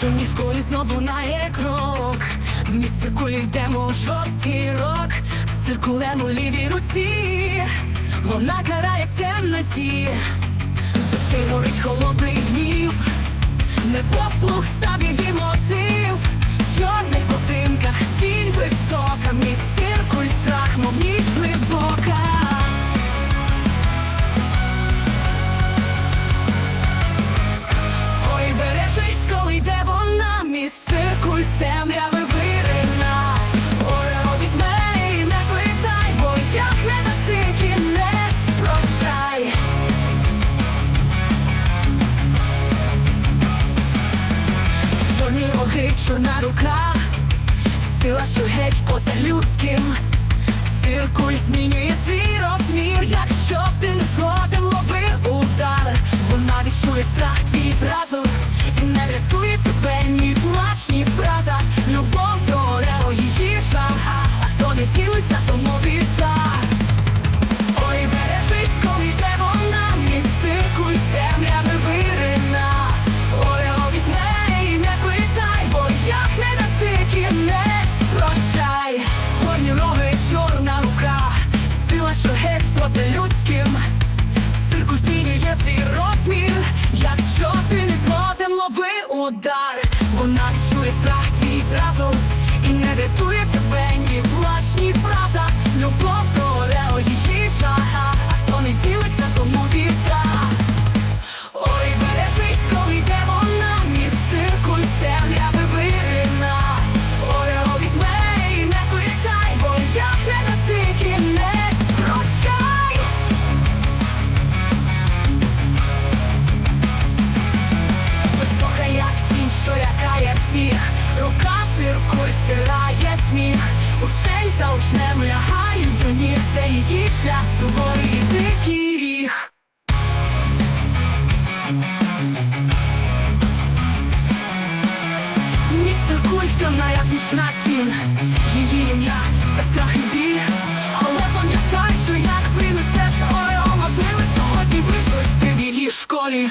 шкільній школі знову лунає крок. Місце кулі йдемо жорсткий рок. З циркулем у лівій руці. Вона карає в темноті. З очей горить холодний гнів. Непослух став її мотив. Чорна рука, сила, що геть поза людським. Циркуль змінює свій розмір, якщо ти не згоден лови удар, вона відчує страх твій зразу і не рятує тебе ні всіх, рука циркуль стирає сміх, учень заучнем лягають до ніг, це її шлях суворий дикий ріг. Містер куль темна, як нічна тінь, її ім'я за страх і біль, але пам'ятай, що як принесеш орео, можливо, сьогодні виживеш ти в її школі.